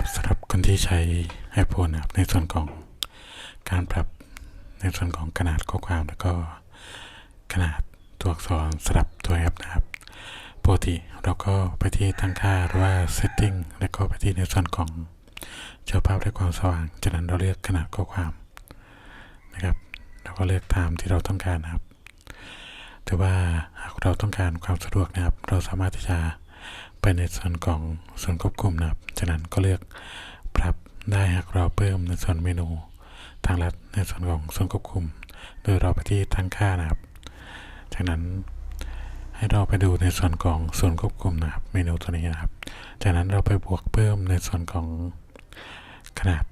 นะครับสำหรับคนที่ใช้ iPhone นะครับในส่วนของการปรับในส่วนของขนาดข้อความแล้วก็ขนาดตัวอักษรสลับตัวแอปนะครับปกติเราก็ไปที่ตั้งค่าหรือว่า setting แล้วก็ไปที่ในส่วนของเจ้าภาพและความสว่าง จากนั้นเราเลือกขนาดข้อความนะครับเราก็เลือกตามที่เราต้องการนะครับ แต่ว่าหากเราต้องการความสะดวกนะครับ เราสามารถที่จะ ไปในส่วนของส่วนควบคุมนะครับ จากนั้นก็เลือกปรับได้หากเราเพิ่มในส่วนเมนู ทางลัดในส่วนของส่วนควบคุม โดยเราไปที่ตั้งค่านะครับ จากนั้นให้เราไปดูในส่วนของส่วนควบคุมนะครับ เมนูตัวนี้นะครับ จากนั้นเราไปบวกเพิ่มในส่วนของขนาด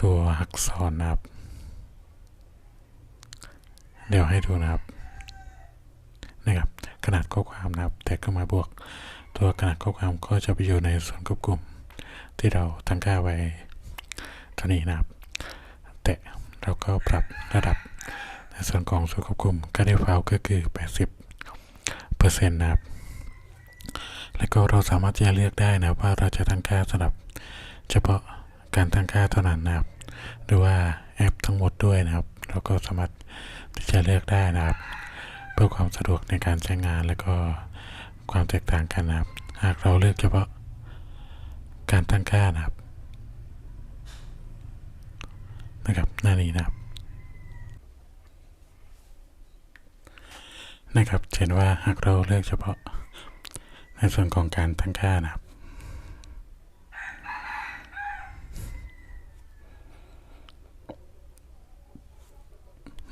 ตัวอักษรนะครับ เดี๋ยวให้ดูนะครับ นะครับขนาดข้อความนะครับแต่ก็มาบวก ตัวขนาดข้อความก็จะไปอยู่ในส่วนควบคุม ที่เราตั้งค่าไว้เท่านี้นะครับ แต่เราก็ปรับระดับ ในส่วนของส่วนควบคุมก็ได้ฟาวก็คือ 80เปอร์เซ็นต์นะครับ แล้วก็เราสามารถที่จะเลือกได้นะครับว่าเราจะตั้งค่าสำหรับ เฉพาะการตั้งค่าเท่านั้นนะครับ หรือว่าแอปทั้งหมดด้วยนะครับ เราก็สามารถที่จะเลือกได้นะครับ เพื่อความสะดวกในการใช้งานแล้วก็ความแตกต่างกันนะครับ หากเราเลือกเฉพาะการตั้งค่านะครับ นะครับ หน้านี้นะครับ นะครับเห็นว่าหากเราเลือกเฉพาะ ในส่วนของการตั้งค่านะครับ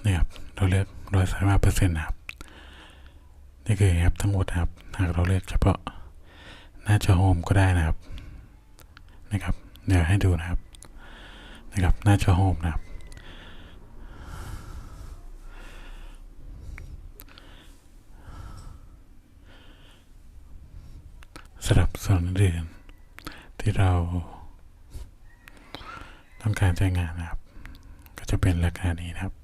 นี่ครับ เราเลือกร้อยสามเปอร์เซ็นต์นะครับ นี่คือแอปทั้งหมดนะครับ หากเราเลือกเฉพาะหน้าจอโฮมก็ได้นะครับ นะครับ เดี๋ยวให้ดูนะครับ นะครับ หน้าจอโฮมนะครับ สำหรับส่วนอื่นที่เราต้องการใช้งานนะครับ ก็จะเป็นลักษณะนี้นะครับ